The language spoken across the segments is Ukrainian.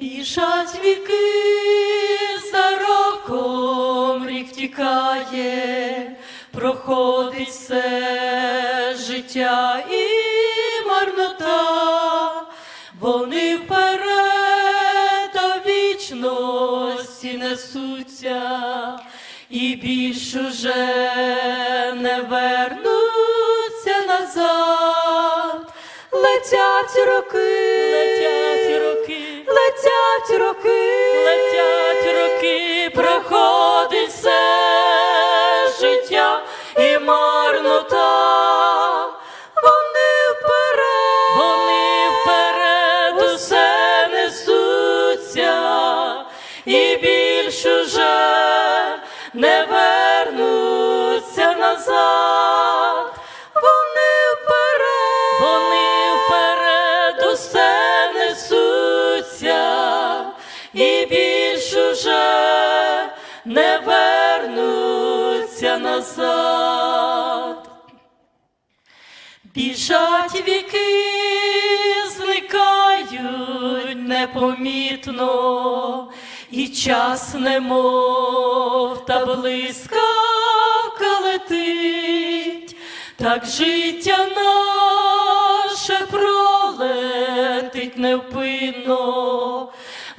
Біжать віки за роком, рік тікає, проходить все життя і марнота, вони вперед до вічності несуться, і більш уже не вернуться назад. Летять роки, летять роки, летять роки, летять роки, проходить все життя. І марнота. Вони вперед, вони вперед. Усе несуться, і більш уже не вернуться назад. Вони вперед, вони вперед. Усе уже не вернуться назад. Біжать віки, зникають непомітно, і час немов та блискавка летить, так життя наше пролетить невпинно,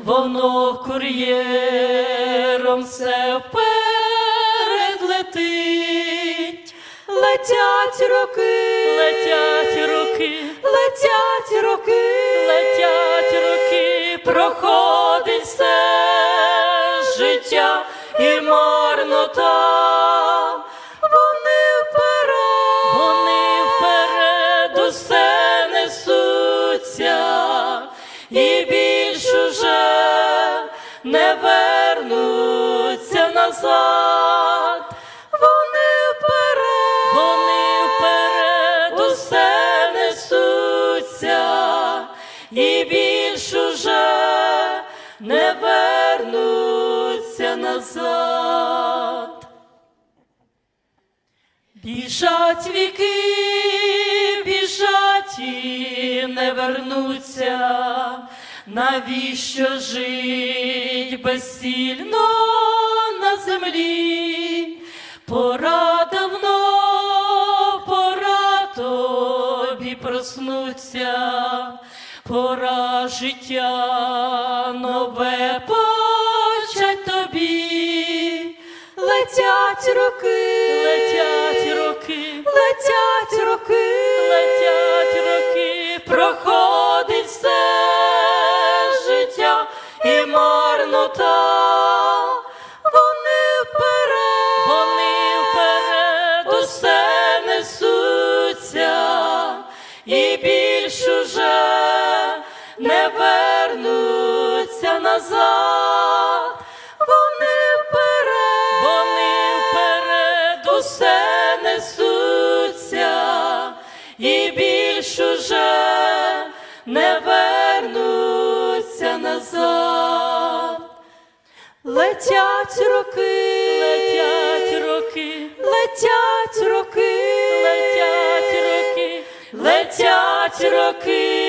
воно кур'єром все вперед летить. Летять роки, летять роки, летять роки, летять роки, проходить все життя і марнота. Вони вперед, вони вперед. Усе не вернуться назад. Вони вперед, вони вперед усе несуться, і більш уже не вернуться назад. Біжать віки, біжать і не вернуться. Навіщо жить безсильно на землі? Пора давно, пора тобі проснуться, пора життя нове почать тобі. Летять роки, марнота. Вони вперед, вони вперед усе несуться, і більш уже не вернуться назад. Вони вперед, вони вперед усе несуться, і більш роки,